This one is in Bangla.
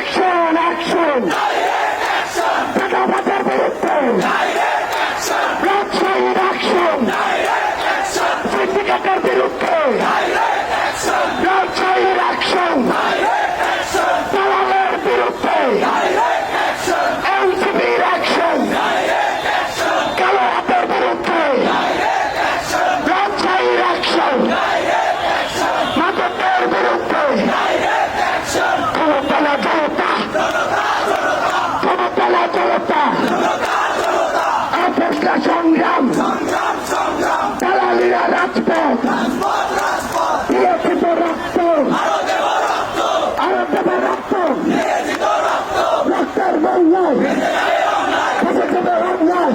অ্যাকশন অ্যাকশন জাতীয়তাবাদের বিরুদ্ধে রাজশাহীর অ্যাকশন সিন্ডিকেটের বিরুদ্ধে রাজশাহীর অ্যাকশন যাবে রক্ত রক্তের বন্যায় যাবে অন্যায়